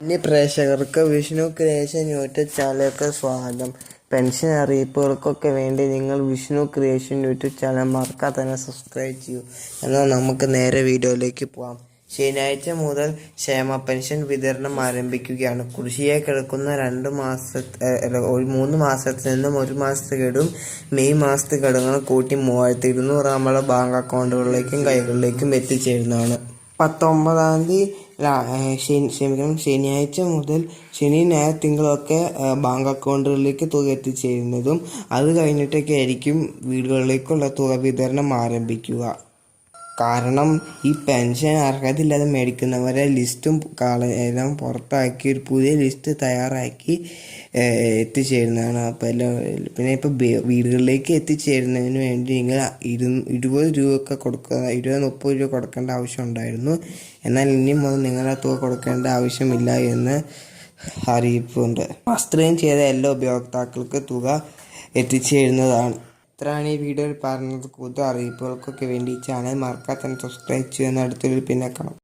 ഇനി പ്രേക്ഷകർക്ക് Vishnu creation YouTube ചാനലിലേക്ക് സ്വാഗതം. പെൻഷൻ അറിയിപ്പുകൾക്കൊക്കെ വേണ്ടി നിങ്ങൾ വിഷ്ണു ക്രിയേഷൻ യൂട്യൂബ് ചാനൽ മറക്കാതെ തന്നെ സബ്സ്ക്രൈബ് ചെയ്യൂ. എന്നാൽ നമുക്ക് നേരെ വീഡിയോയിലേക്ക് പോകാം ശനിയാഴ്ച മുതൽ ക്ഷേമ പെൻഷൻ വിതരണം ആരംഭിക്കുകയാണ്. കൃഷിയെ കിടക്കുന്ന രണ്ട് മാസത്തെ മൂന്ന് മാസത്തിൽ നിന്നും ഒരു മാസത്തെ ഗഡും മെയ് മാസത്തെ ഘടകങ്ങൾ കൂട്ടി മൂവായിരത്തി ഇരുന്നൂറ് ബാങ്ക് അക്കൗണ്ടുകളിലേക്കും കൈകളിലേക്കും എത്തിച്ചേരുന്നതാണ്. പത്തൊമ്പതാം തീയതി ക്ഷമിക്കണം ശനിയാഴ്ച മുതൽ ശനി ഞായർ തിങ്കളൊക്കെ ബാങ്ക് അക്കൗണ്ടുകളിലേക്ക് തുക എത്തിച്ചേരുന്നതും അത് കഴിഞ്ഞിട്ടൊക്കെ ആയിരിക്കും വീടുകളിലേക്കുള്ള തുക വിതരണം ആരംഭിക്കുക. കാരണം ഈ പെൻഷൻ അർഹതയില്ലാതെ മേടിക്കുന്നവരെ ലിസ്റ്റും കാളെല്ലാം പുറത്താക്കി ഒരു പുതിയ ലിസ്റ്റ് തയ്യാറാക്കി എത്തിച്ചേരുന്നതാണ്. അപ്പോൾ എല്ലാം പിന്നെ ഇപ്പോൾ വീടുകളിലേക്ക് എത്തിച്ചേരുന്നതിന് വേണ്ടി നിങ്ങൾ ഇരു ഇരുപത് രൂപയൊക്കെ കൊടുക്കുക ഇരുപത് മുപ്പത് രൂപ കൊടുക്കേണ്ട ആവശ്യം ഉണ്ടായിരുന്നു. എന്നാൽ ഇനി മുതൽ നിങ്ങൾ തുക കൊടുക്കേണ്ട ആവശ്യമില്ല എന്ന് അറിയിപ്പുണ്ട്. വസ്ത്രം ചെയ്ത എല്ലാ ഉപയോക്താക്കൾക്ക് തുക എത്തിച്ചേരുന്നതാണ്. ഇത്രയാണ് ഈ വീഡിയോയിൽ പറഞ്ഞത്. കൂടുതൽ അറിയിപ്പുകൾക്കൊക്കെ വേണ്ടി ചാനൽ മറക്കാതെ തന്നെ സബ്സ്ക്രൈബ് ചെയ്യുന്ന അടുത്തൊരു പിന്നെ കാണാം.